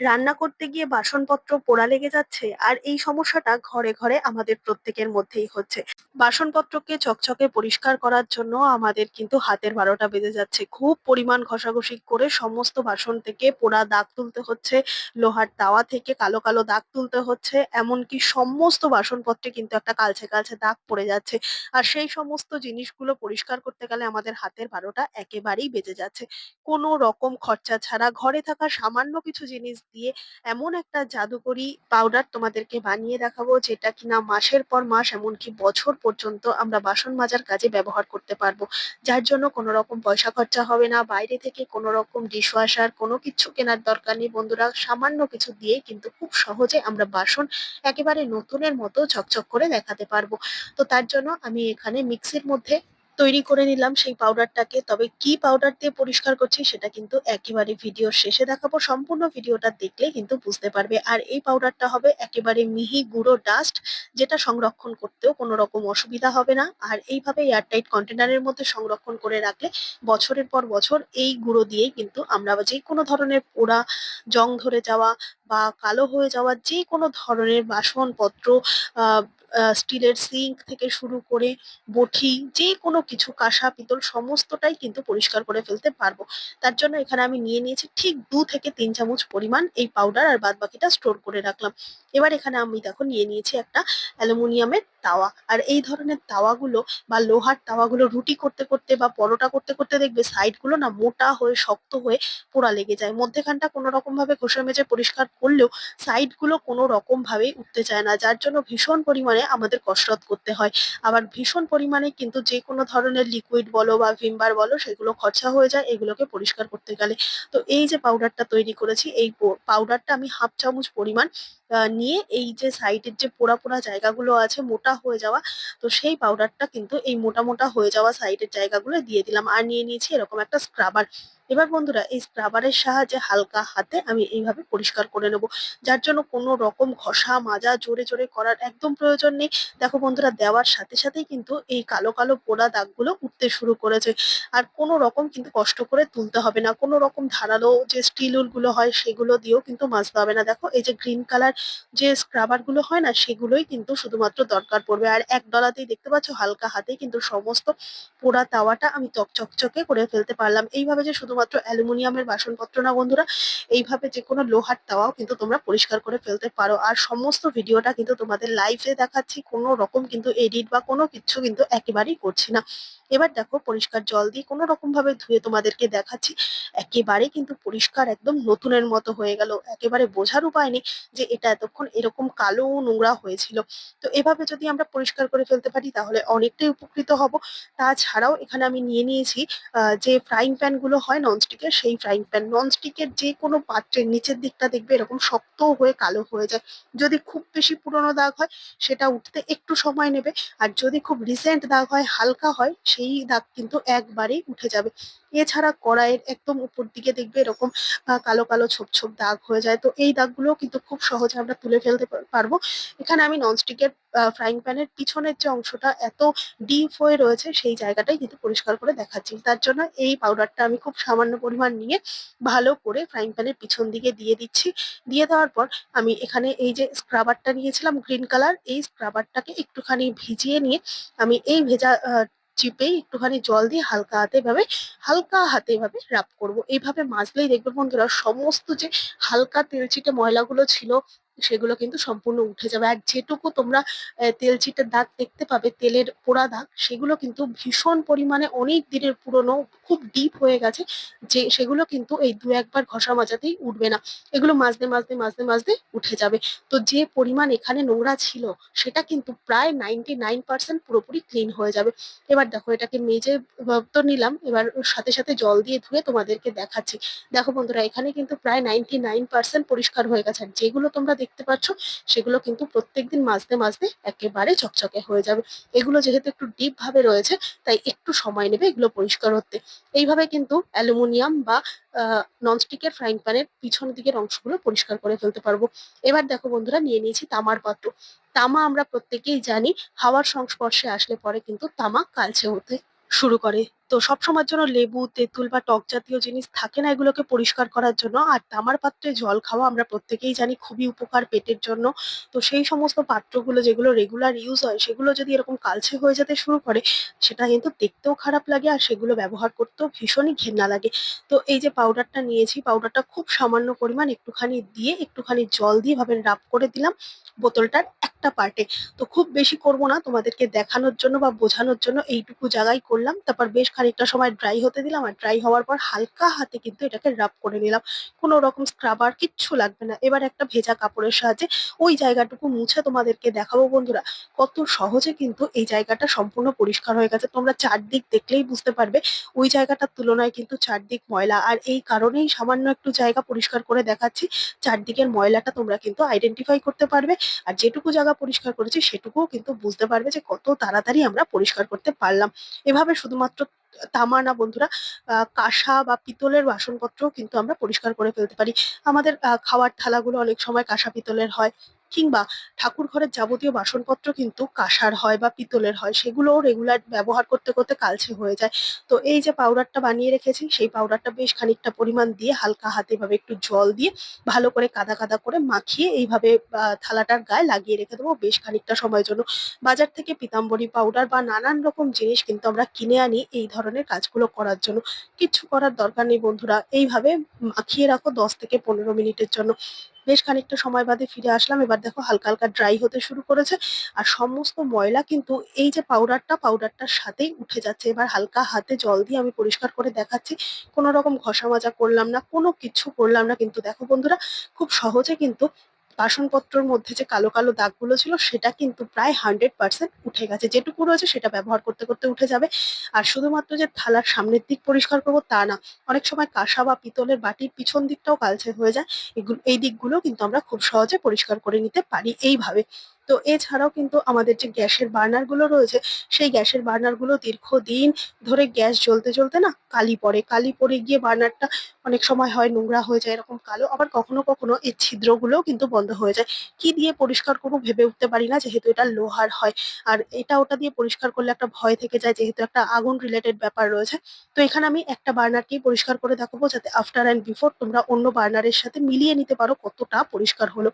রান্না করতে গিয়ে বাসনপত্র পোড়া লেগে যাচ্ছে, আর এই সমস্যাটা ঘরে ঘরে আমাদের প্রত্যেকের মধ্যেই হচ্ছে। বাসনপত্রকে চকচকে পরিষ্কার করার জন্য আমাদের কিন্তু হাতের বারোটা বেজে যাচ্ছে। খুব পরিমাণ ঘষাঘষি করে সমস্ত বাসন থেকে পোড়া দাগ তুলতে হচ্ছে, লোহার তাওয়া থেকে কালো কালো দাগ তুলতে হচ্ছে, এমনকি সমস্ত বাসনপত্রে কিন্তু একটা কালছে কালছে দাগ পড়ে যাচ্ছে। আর সেই সমস্ত জিনিসগুলো পরিষ্কার করতে গেলে আমাদের হাতের বারোটা একেবারেই বেজে যাচ্ছে। কোনো রকম খরচা ছাড়া ঘরে থাকা সামান্য কিছু জিনিস দিয়ে এমন একটা জাদুকরি পাউডার তোমাদেরকে বানিয়ে দেখাবো, যেটা কিনা মাসের পর মাস, এমনকি বছর পর্যন্ত আমরা বাসন মাজার কাজে ব্যবহার করতে পারব। যার জন্য কোনো রকম পয়সা খরচা হবে না, বাইরে থেকে কোনো রকম ডিশওয়াশার কোনো কিছু কেনার দরকার নেই বন্ধুরা। সামান্য কিছু দিয়ে কিন্তু খুব সহজে আমরা বাসন একেবারে নতুনের মতো ঝকঝক করে দেখাতে পারব। তো তার জন্য আমি এখানে মিক্সির মধ্যে তৈরি করে নিলাম সেই পাউডারটাকে তবে কি পাউডার দিয়ে পরিষ্কার করছি সেটা কিন্তু একেবারে ভিডিওর শেষে দেখাবো। সম্পূর্ণ ভিডিওটা দেখলে কিন্তু বুঝতে পারবে। আর এই পাউডারটা হবে একেবারে মিহি গুঁড়ো ডাস্ট যেটা সংরক্ষণ করতেও কোনো রকম অসুবিধা হবে না। আর এইভাবে এয়ারটাইট কন্টেনারের মধ্যে সংরক্ষণ করে রাখলে বছরের পর বছর এই গুঁড়ো দিয়েই কিন্তু আমরা যে কোনো ধরনের পোড়া, জং ধরে যাওয়া বা কালো হয়ে যাওয়া যে কোনো ধরনের বাসনপত্র স্টিলের সিঙ্ক থেকে শুরু করে বটি, যে কোনো কিছু, কাঁসা, পিতল, সমস্তটাই কিন্তু পরিষ্কার করে ফেলতে পারব। তার জন্য এখানে আমি নিয়ে নিয়েছি ঠিক দু থেকে তিন চামচ পরিমাণ এই পাউডার আর বাদ বাকিটা স্টোর করে রাখলাম। এবার এখানে আমি দেখো নিয়ে নিয়েছি একটা অ্যালুমিনিয়ামের তাওয়া। আর এই ধরনের তাওয়াগুলো বা লোহার তাওয়াগুলো রুটি করতে করতে বা পরোটা করতে করতে দেখবে সাইডগুলো না মোটা হয়ে, শক্ত হয়ে পোড়া লেগে যায়। মধ্যেখানটা কোনো রকম ভাবে ঘষে মেজে পরিষ্কার করলেও সাইডগুলো কোনো রকম ভাবেই উঠতে চায় না। যার জন্য ভীষণ পরিমাণে আমাদের কসরত করতে হয়। আবার ভীষণ পরিমাণে কিন্তু যে কোনো ধরনের লিকুইড বলো বা ভিমবার বলো, সেগুলো খরচা হয়ে যায়, এগুলোকে পরিষ্কার করতে গেলে। তো এই যে পাউডারটা তৈরি করেছি, এই পাউডারটা আমি হাফ চামচ পরিমাণ নিয়ে এই যে সাইডের যে পোড়া পোড়া জায়গাগুলো আছে, মোটা হয়ে যাওয়া, তো সেই পাউডারটা কিন্তু এই মোটা মোটা হয়ে যাওয়া সাইডের জায়গাগুলো দিয়ে দিলাম। আর নিয়ে নিয়েছি এরকম একটা স্ক্রাবার এবার বন্ধুরা, এই স্ক্রাবারের সাহায্যে হালকা হাতে আমি এইভাবে পরিষ্কার করে নেব। যার জন্য কোনো রকম ঘষা, মাজা, জোরে জোরে করার একদম প্রয়োজন নেই। দেখো বন্ধুরা, দেওয়ার সাথে সাথেই কিন্তু এই কালো কালো পোড়া দাগগুলো উঠতে শুরু করেছে। আর কোনো রকম কিন্তু কষ্ট করে তুলতে হবে না। কোনো রকম ধারালো যে স্টিল উলগুলো হয়, সেগুলো দিয়েও কিন্তু মাজতে হবে না। দেখো, এই যে গ্রিন কালার যে স্ক্রাবারগুলো হয় না, সেগুলোই কিন্তু শুধুমাত্র দরকার পড়বে। আর এক ডলাতেই দেখতে পাচ্ছ, হালকা হাতেই কিন্তু সমস্ত পোড়া তাওয়াটা আমি চকচকে করে ফেলতে পারলাম। এইভাবে যে শুধুমাত্র অ্যালুমিনিয়ামের বাসনপত্র না বন্ধুরা, এইভাবে যে কোনো লোহার তাওয়াও কিন্তু তোমরা পরিষ্কার করে ফেলতে পারো। আর সমস্ত ভিডিওটা কিন্তু তোমাদের লাইভে দেখাচ্ছি, কোনো রকম কিন্তু এডিট বা কোনো কিছু কিন্তু একেবারেই করছি না। এবার দেখো পরিষ্কার জল দিয়ে কোনো রকম ভাবে ধুয়ে তোমাদেরকে দেখাচ্ছি। একেবারে কিন্তু পরিষ্কার একদম নতুনের মতো হয়ে গেল। একেবারে বোঝার উপায় নেই যে এটা এতক্ষণ এরকম কালো নোংরা হয়েছিল। তো এভাবে যদি আমরা পরিষ্কার করে ফেলতে পারি তাহলে অনেকটাই উপকৃত হব। তাছাড়াও এখানে আমি নিয়ে নিয়েছি যে ফ্রাইং প্যানগুলো হয় ননস্টিকের সেই ফ্রাইং প্যান ননস্টিকের যে কোনো পাত্রের নিচের দিকটা দেখবে এরকম শক্ত হয়ে কালো হয়ে যায়। যদি খুব বেশি পুরনো দাগ হয়, সেটা উঠতে একটু সময় নেবে। আর যদি খুব রিসেন্ট দাগ হয়, হালকা হয় সেই দাগ কিন্তু একবারেই উঠে যাবে। এছাড়া কড়াইয়ের একদম উপর দিকে দেখবে এরকম কালো কালো ছোপ ছোপ দাগ হয়ে যায়। তো এই দাগগুলো কিন্তু খুব সহজে আমরা তুলে ফেলতে পারব। এখানে আমি ননস্টিকের ফ্রাইং প্যানের পিছনের যে অংশটা এত ডিপ হয়ে রয়েছে, সেই জায়গাটাই কিন্তু পরিষ্কার করে দেখাচ্ছি। তার জন্য এই পাউডারটা আমি খুব সামান্য পরিমাণ নিয়ে ভালো করে ফ্রাইং প্যানের পিছন দিকে দিয়ে দিচ্ছি। দিয়ে দেওয়ার পর আমি এখানে এই যে স্ক্রাবারটা নিয়েছিলাম গ্রিন কালার এই স্ক্রাবারটাকে একটুখানি ভিজিয়ে নিয়ে আমি এই ভেজা চিপেই একটুখানি জল দিয়ে হালকা হাতে এভাবে, হালকা হাতে এভাবে রাব করব। এইভাবে মাজলেই দেখবে বন্ধুরা, সমস্ত যে হালকা তেলচিটে ময়লাগুলো ছিল সেগুলো কিন্তু সম্পূর্ণ উঠে যাবে। আর যেটুকু তোমরা আহ, তেলচিটের দাগ দেখতে পাবে তেলের পোড়া দাগ সেগুলো কিন্তু ভীষণ পরিমাণে অনেক দিনের পুরনো খুব ডিপ হয়ে গেছে যে সেগুলো কিন্তু এই দু একবার ঘষা মাজাতেই উঠবে না। এগুলো মাজতে মাজতে মাজতে মাজতে উঠে যাবে। তো যে পরিমাণ এখানে নোংরা ছিল সেটা কিন্তু প্রায় নাইনটি নাইন পার্সেন্ট পুরোপুরি ক্লিন হয়ে যাবে। এবার দেখো এটাকে মেজে তো নিলাম এবার সাথে সাথে জল দিয়ে ধুয়ে তোমাদেরকে দেখাচ্ছি। দেখো বন্ধুরা এখানে কিন্তু প্রায় নাইনটি নাইন পার্সেন্ট পরিষ্কার হয়ে গেছে। যেগুলো তোমরা দেখতে পাচ্ছ, সেগুলো কিন্তু প্রত্যেকদিন মাজতে মাজতে একেবারে চকচকে হয়ে যাবে। এগুলো যেহেতু একটু ডিপ ভাবে রয়েছে, তাই একটু সময় নেবে এগুলো পরিষ্কার হতে। এইভাবে কিন্তু অ্যালুমিনিয়াম বা ননস্টিকের ফ্রাইং প্যানের পিছন দিকের অংশগুলো পরিষ্কার করে ফেলতে পারব। এবার দেখো বন্ধুরা, নিয়ে নিয়েছি তামার পাত্র। তামা আমরা প্রত্যেকেই জানি, হাওয়ার সংস্পর্শে আসলে পরে কিন্তু তামা কালচে হতে শুরু করে। তো সবসময়ের জন্য লেবু, তেঁতুল বা টক জাতীয় জিনিস থাকে না এগুলোকে পরিষ্কার করার জন্য। আর তামার পাত্রে জল খাওয়া আমরা প্রত্যেকেই জানি খুবই উপকার পেটের জন্য। তো সেই সমস্ত পাত্রগুলো যেগুলো রেগুলার ইউজ হয় সেগুলো যদি এরকম কালছে হয়ে যেতে শুরু করে সেটা কিন্তু দেখতেও খারাপ লাগে আর সেগুলো ব্যবহার করতেও ভীষণই ঘেন্না লাগে। তো এই যে পাউডারটা নিয়েছি পাউডারটা খুব সামান্য পরিমাণ একটুখানি দিয়ে একটুখানি জল দিয়ে ভাবে রাব করে দিলাম বোতলটার একটা পার্টে। তো খুব বেশি করব না তোমাদেরকে দেখানোর জন্য বা বোঝানোর জন্য এইটুকু জায়গায় করলাম। তারপর বেশ খানিকটা সময় ড্রাই হতে দিলাম আর ড্রাই হওয়ার পর হালকা হাতে কিন্তু এটাকে রাব করে নিলাম। কোনো রকম স্ক্রাবার কিচ্ছু লাগবে না। এবার একটা ভেজা কাপড়ের সাহায্যে ওই জায়গাটুকু মুছে তোমাদেরকে দেখাবো বন্ধুরা কত সহজে কিন্তু এই জায়গাটা সম্পূর্ণ পরিষ্কার হয়ে গেছে। তোমরা চারদিক দেখলেই বুঝতে পারবে ওই জায়গাটার তুলনায় কিন্তু চারদিক ময়লা। আর এই কারণেই সামান্য একটু জায়গা পরিষ্কার করে দেখাচ্ছি। চারদিকের ময়লাটা তোমরা কিন্তু আইডেন্টিফাই করতে পারবে। আর যেটুকু জায়গা পরিষ্কার করেছি সেটুকুও কিন্তু বুঝতে পারবে যে কত তাড়াতাড়ি আমরা পরিষ্কার করতে পারলাম। এভাবে শুধুমাত্র তামা না বন্ধুরা কাঁসা বা পিতলের বাসনপত্রও কিন্তু আমরা পরিষ্কার করে ফেলতে পারি। আমাদের খাওয়ার থালাগুলো অনেক সময় কাঁসা পিতলের হয় কিংবা ঠাকুর ঘরের যাবতীয় বাসনপত্র কিন্তু কাঁসার হয় বা পিতলের হয় সেগুলোও রেগুলার ব্যবহার করতে, করতে কালচে হয়ে যায়। তো এই যে পাউডারটা বানিয়ে রেখেছি সেই পাউডারটা বেশ খানিকটা পরিমাণ দিয়ে হালকা হাতে এভাবে একটু জল দিয়ে ভালো করে কাদা, কাদা করে মাখিয়ে এইভাবে থালাটার গায়ে লাগিয়ে রেখে দেবো বেশ খানিকটা সময়ের জন্য। বাজার থেকে পিতাম্বরী পাউডার বা নানান রকম জিনিস কিন্তু আমরা কিনে আনি এই ধরনের কাজগুলো করার জন্য। কিচ্ছু করার দরকার নেই বন্ধুরা। এইভাবে মাখিয়ে রাখো ১০ থেকে ১৫ মিনিটের জন্য। বেশ খানিকটা সময় বাদে ফিরে আসলাম। এবার দেখো হালকা, হালকা ড্রাই হতে শুরু করেছে। আর সমস্ত ময়লা কিন্তু এই যে পাউডারটা, পাউডারটার সাথেই উঠে যাচ্ছে। এবার হালকা হাতে জল দিয়ে আমি পরিষ্কার করে দেখাচ্ছি। কোনো রকম ঘষা মাজা করলাম না, কোনো কিছু করলাম না। কিন্তু দেখো বন্ধুরা খুব সহজে কিন্তু বাসনপত্রর মধ্যে যে কালো, কালো দাগগুলো ছিল সেটা কিন্তু প্রায় 100% উঠে গেছে। যেটুকু রয়েছে সেটা ব্যবহার করতে, করতে উঠে যাবে। আর শুধুমাত্র যে থালার সামনের দিক পরিষ্কার করব তা না। অনেক সময় কাঁসা বা পিতলের বাটির পিছন দিকটাও কালচে হয়ে যায়। এই দিকগুলো কিন্তু আমরা খুব সহজে পরিষ্কার করে নিতে পারি এইভাবে। তো এছাড়াও কিন্তু আমাদের যে গ্যাসের বার্নারগুলো রয়েছে সেই গ্যাসের বার্নারগুলো দীর্ঘদিন ধরে গ্যাস জ্বলতে, জ্বলতে না কালি পড়ে। কালি পড়ে গিয়ে বার্নারটা অনেক সময় হয় নোংরা হয়ে যায় এরকম কালো। আবার কখনো, কখনো এর ছিদ্রগুলোও কিন্তু বন্ধ হয়ে যায়। কি দিয়ে পরিষ্কার করব ভেবে উঠতে পারি না যেহেতু এটা লোহার হয়। আর এটা ওটা দিয়ে পরিষ্কার করলে একটা ভয় থেকে যায় যেহেতু একটা আগুন রিলেটেড ব্যাপার রয়েছে। তো এখানে আমি একটা বার্নারকেই পরিষ্কার করে দেখাবো যাতে আফটার অ্যান্ড বিফোর তোমরা অন্য বার্নারের সাথে মিলিয়ে নিতে পারো কতটা পরিষ্কার হলো।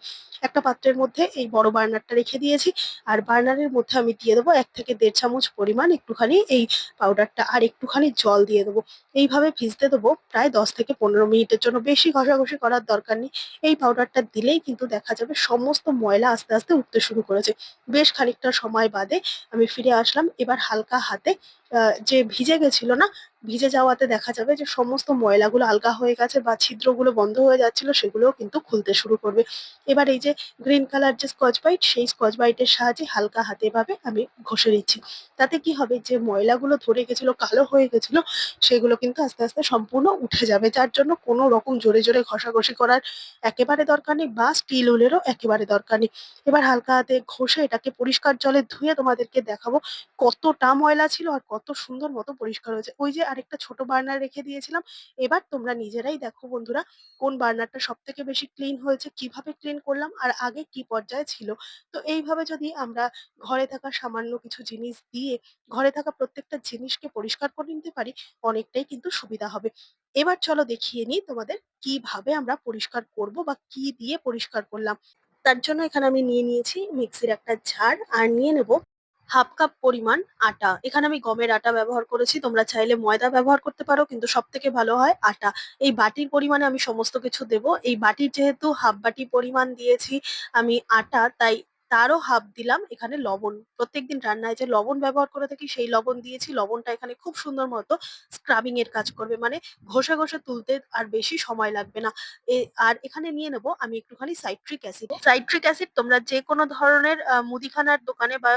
একটা পাত্রের মধ্যে এই বড় বার্নারটা রেখে দিয়েছি। আর বার্নারের মধ্যে আমি দিয়ে দেবো ১ থেকে ১.৫ চামচ পরিমাণ একটুখানি এই পাউডারটা আর একটুখানি জল দিয়ে দেবো। এইভাবে ভিজতে দেবো প্রায় ১০ থেকে ১৫ মিনিটের জন্য। বেশি ঘষাঘষি করার দরকার নেই। এই পাউডারটা দিলেই কিন্তু দেখা যাবে সমস্ত ময়লা আস্তে, আস্তে উঠতে শুরু করেছে। বেশ খানিকটা সময় বাদে আমি ফিরে আসলাম। এবার হালকা হাতে যে ভিজে গেছিল না, ভিজে যাওয়াতে দেখা যাবে যে সমস্ত ময়লাগুলো আলগা হয়ে গেছে বা ছিদ্রগুলো বন্ধ হয়ে যাচ্ছিল সেগুলোও কিন্তু খুলতে শুরু করবে। এবার এই যে গ্রিন কালার যে স্কচ বাইট সেই স্কচ ব্রাইটের সাহায্যে হালকা হাতে এভাবে আমি ঘষে নিচ্ছি। তাতে কি হবে যে ময়লাগুলো ধরে গেছিল, কালো হয়ে গেছিল সেগুলো কিন্তু আস্তে, আস্তে সম্পূর্ণ উঠে যাবে। যার জন্য কোনো রকম জোরে, জোরে ঘষাঘষি করার একেবারে দরকার নেই বা স্টিল উলেরও একেবারে দরকার নেই। এবার হালকা হাতে ঘষে এটাকে পরিষ্কার জলে ধুয়ে তোমাদেরকে দেখাবো কতটা ময়লা ছিল আর কত সুন্দর মতো পরিষ্কার হয়েছে। ওই যে আরেকটা ছোট বার্নার রেখে দিয়েছিলাম। এবার তোমরা নিজেরাই দেখো বন্ধুরা কোন বার্নারটা সব থেকে বেশি ক্লিন হয়েছে, কীভাবে ক্লিন করলাম আর আগে কি পর্যায়ে ছিল। তো এইভাবে যদি আমরা ঘরে থাকা সামান্য কিছু জিনিস দিয়ে ঘরে থাকা প্রত্যেকটা জিনিসকে পরিষ্কার করে নিতে পারি অনেকটাই কিন্তু সুবিধা হবে। এবার চলো দেখিয়ে নিই তোমাদের কীভাবে আমরা পরিষ্কার করব বা কি দিয়ে পরিষ্কার করলাম। তার জন্য এখানে আমি নিয়ে নিয়েছি মিক্সির একটা ঝাড় আর নিয়ে নেব হাফ কাপ পরিমাণ আটা। এখানে আমি গমের আটা ব্যবহার করেছি। তোমরা চাইলে ময়দা ব্যবহার করতে পারো কিন্তু সব থেকে ভালো হয় আটা। এই বাটির পরিমাণে আমি সমস্ত কিছু দেব। এই বাটির যেহেতু হাফ বাটি পরিমাণ দিয়েছি আমি আটা তাই তারও হাফ দিলাম এখানে লবণ। প্রত্যেকদিন রান্নায় যে লবণ ব্যবহার করে থাকি সেই লবণ দিয়েছি। লবণটা এখানে খুব সুন্দর মতো স্ক্রাবিং এর কাজ করবে। মানে ঘষে, ঘষে তুলতে আর বেশি সময় লাগবে না। আর এখানে নিয়ে নেব আমি একটুখানি সাইট্রিক অ্যাসিড। সাইট্রিক অ্যাসিড তোমরা যেকোনো ধরনের মুদিখানার দোকানে বা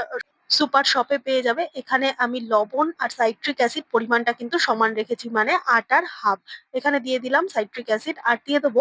সুপার শপে পেয়ে যাবে। এখানে আমি লবণ আর সাইট্রিক অ্যাসিড পরিমাণটা কিন্তু সমান রেখেছি মানে আটার হাফ। এখানে দিয়ে দিলাম সাইট্রিক অ্যাসিড আর দিয়ে দেবো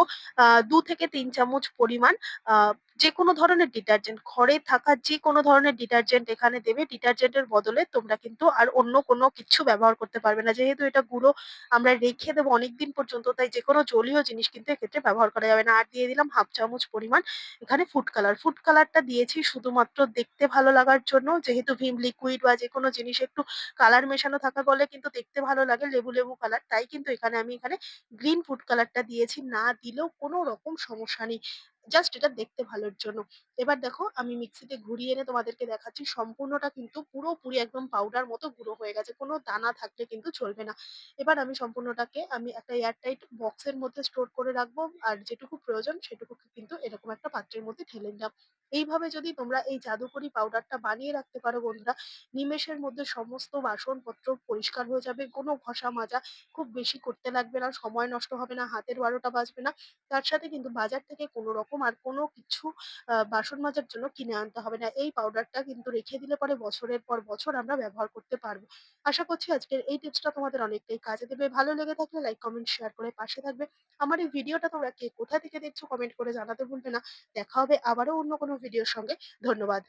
২ থেকে তিন চামচ পরিমাণ, আ, যেকোনো ধরনের ডিটারজেন্ট। ঘরে থাকা যেকোনো ধরনের ডিটারজেন্ট এখানে দেবে। ডিটারজেন্টের বদলে তোমরা কিন্তু আর অন্য কোনো কিছু ব্যবহার করতে পারবে না। যেহেতু এটা গুঁড়ো আমরা রেখে দেবো অনেকদিন পর্যন্ত, তাই যেকোনো জলীয় জিনিস কিন্তু এক্ষেত্রে ব্যবহার করা যাবে না। আর দিয়ে দিলাম হাফ চামচ পরিমাণ এখানে ফুড কালার। ফুড কালারটা দিয়েছি শুধুমাত্র দেখতে ভালো লাগার জন্য, যেহেতু যেহেতু ভিম লিকুইড বা যে কোনো জিনিস একটু কালার মেশানো থাকা বলে কিন্তু দেখতে ভালো লাগে লেবু, লেবু কালার। তাই কিন্তু এখানে আমি এখানে গ্রিন ফুড কালারটা দিয়েছি। না দিলেও কোনো রকম সমস্যা নেই। জাস্ট এটা দেখতে ভালোর জন্য। এবার দেখো আমি মিক্সিতে ঘুরিয়ে এনে তোমাদেরকে দেখাচ্ছি। সম্পূর্ণটা কিন্তু পুরোপুরি একদম পাউডার মতো গুঁড়ো হয়ে গেছে। কোনো দানা থাকলে কিন্তু চলবে না। এবার আমি সম্পূর্ণটাকে আমি একটা এয়ারটাইট বক্সের মধ্যে স্টোর করে রাখব। আর যেটুকু প্রয়োজন সেটুকু কিন্তু এরকম একটা পাত্রের মধ্যে ঢেলে নিলাম। এইভাবে যদি তোমরা এই জাদুকরি পাউডারটা বানিয়ে রাখতে পারো বন্ধুরা, নিমেষের মধ্যে সমস্ত বাসনপত্র পরিষ্কার হয়ে যাবে। কোনো ঘষা-মাজা খুব বেশি করতে লাগবে না, সময় নষ্ট হবে না, হাতের ১২টা বাজবে না। তার সাথে কিন্তু বাজার থেকে কোনো রকম আর কোনো কিছু বাসন মাজার জন্য কিনে আনতে হবে না। এই পাউডারটা কিন্তু রেখে দিলে পরে বছরের পর বছর আমরা ব্যবহার করতে পারব। আশা করছি আজকের এই টিপসটা তোমাদের অনেকটাই কাজে দেবে। ভালো লেগে থাকলে লাইক, কমেন্ট, শেয়ার করে পাশে থাকবে। আমার এই ভিডিওটা তোমরা কে কোথা থেকে দেখছ কমেন্ট করে জানাতে ভুলবে না। দেখা হবে আবারও অন্য কোনো ভিডিওর সঙ্গে। ধন্যবাদ।